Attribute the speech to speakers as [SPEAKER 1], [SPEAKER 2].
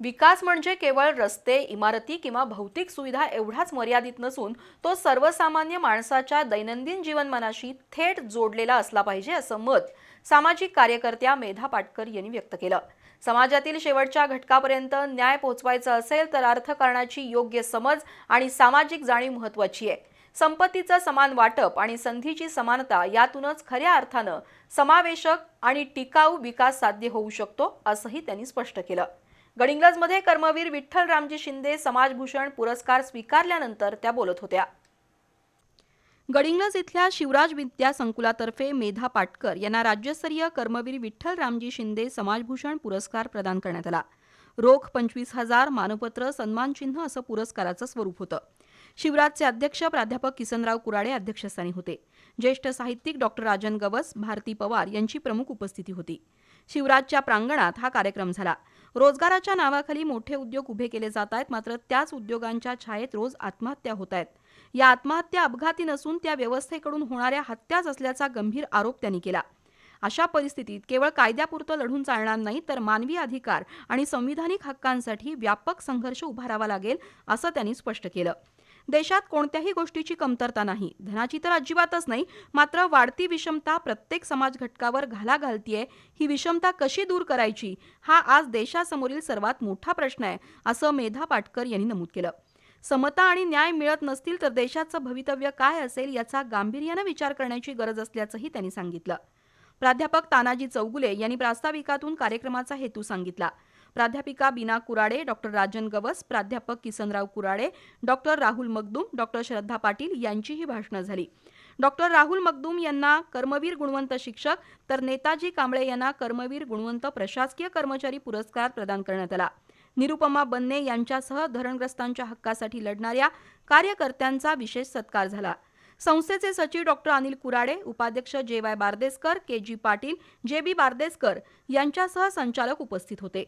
[SPEAKER 1] विकास म्हणजे केवळ रस्ते इमारती किंवा भौतिक सुविधा एवढाच मर्यादित नसून तो सर्वसामान्य माणसाच्या दैनंदिन जीवनमानाशी थेट जोडलेला असला पाहिजे असं मत सामाजिक कार्यकर्त्या मेधा पाटकर यांनी व्यक्त केलं. समाजातील शेवटच्या घटकापर्यंत न्याय पोहोचवायचा असेल तर अर्थकारणाची योग्य समज आणि सामाजिक जाणीव महत्वाची आहे. संपत्तीचं समान वाटप आणि संधीची समानता यातूनच खऱ्या अर्थानं समावेशक आणि टिकाऊ विकास साध्य होऊ शकतो असंही त्यांनी स्पष्ट केलं. गडिंग्लजमध्ये कर्मवीर विठ्ठल रामजी शिंदे समाजभूषण पुरस्कार स्वीकारल्यानंतर त्या बोलत होत्या. गडिंग्लज इथल्या शिवराज विद्या संकुलातर्फे मेधा पाटकर यांना राज्यस्तरीय कर्मवीर विठ्ठल रामजी शिंदे समाजभूषण पुरस्कार प्रदान करण्यात आला. रोख पंचवीस हजार मानपत्र सन्मानचिन्ह असं पुरस्काराचं स्वरूप होतं. शिवराजचे अध्यक्ष प्राध्यापक किसनराव कुराडे अध्यक्षस्थानी होते. ज्येष्ठ साहित्यिक डॉक्टर राजन गवस भारती पवार यांची प्रमुख उपस्थिती होती. शिवराजच्या प्रांगणात हा कार्यक्रम झाला. रोजगाराच्या नावाखाली मोठे उद्योग उभे केले जात आहेत मात्र त्याच उद्योगांच्या छायेत रोज आत्महत्या होत आहेत. या आत्महत्या अपघाती नसून त्या व्यवस्थेकडून होणाऱ्या हत्याच असल्याचा गंभीर आरोप त्यांनी केला. अशा परिस्थितीत केवळ कायद्यापुरतं लढून चालणार नाही तर मानवी अधिकार आणि संविधानिक हक्कांसाठी व्यापक संघर्ष उभारावा लागेल असं त्यांनी स्पष्ट केलं. देशात कोणत्याही गोष्टीची कमतरता नाही. धनाची तर अजिबातच नाही मात्र वाढती विषमता प्रत्येक समाज घटकावर घाला घालतीये ही विषमता कशी दूर करायची हा आज देशासमोरील सर्वात मोठा प्रश्न आहे असं मेधा पाटकर यांनी नमूद केलं. समता आणि न्याय मिळत नसतील तर देशाचं भवितव्य काय असेल याचा गांभीर्यानं विचार करण्याची गरज असल्याचंही त्यांनी सांगितलं. प्राध्यापक तानाजी चौगुले यांनी प्रास्ताविकातून कार्यक्रमाचा हेतू सांगितला. प्राध्यापिका बीना कुराडे डॉक्टर राजन गवस प्राध्यापक किसनराव कुराडे डॉक्टर राहुल मगदूम डॉक्टर श्रद्धा पाटील यांचीही भाषणं झाली. डॉक्टर राहुल मगदूम यांना कर्मवीर गुणवंत शिक्षक तर नेताजी कांबळे यांना कर्मवीर गुणवंत प्रशासकीय कर्मचारी पुरस्कार प्रदान करण्यात आला. निरुपमा बन्ने यांच्यासह धरणग्रस्तांच्या हक्कासाठी लढणाऱ्या कार्यकर्त्यांचा विशेष सत्कार झाला. संस्थेचे सचिव डॉक्टर अनिल कुराडे उपाध्यक्ष जे वाय बारदेसकर के जी पाटील जे बी बारदेसकर यांच्यासह संचालक उपस्थित होते.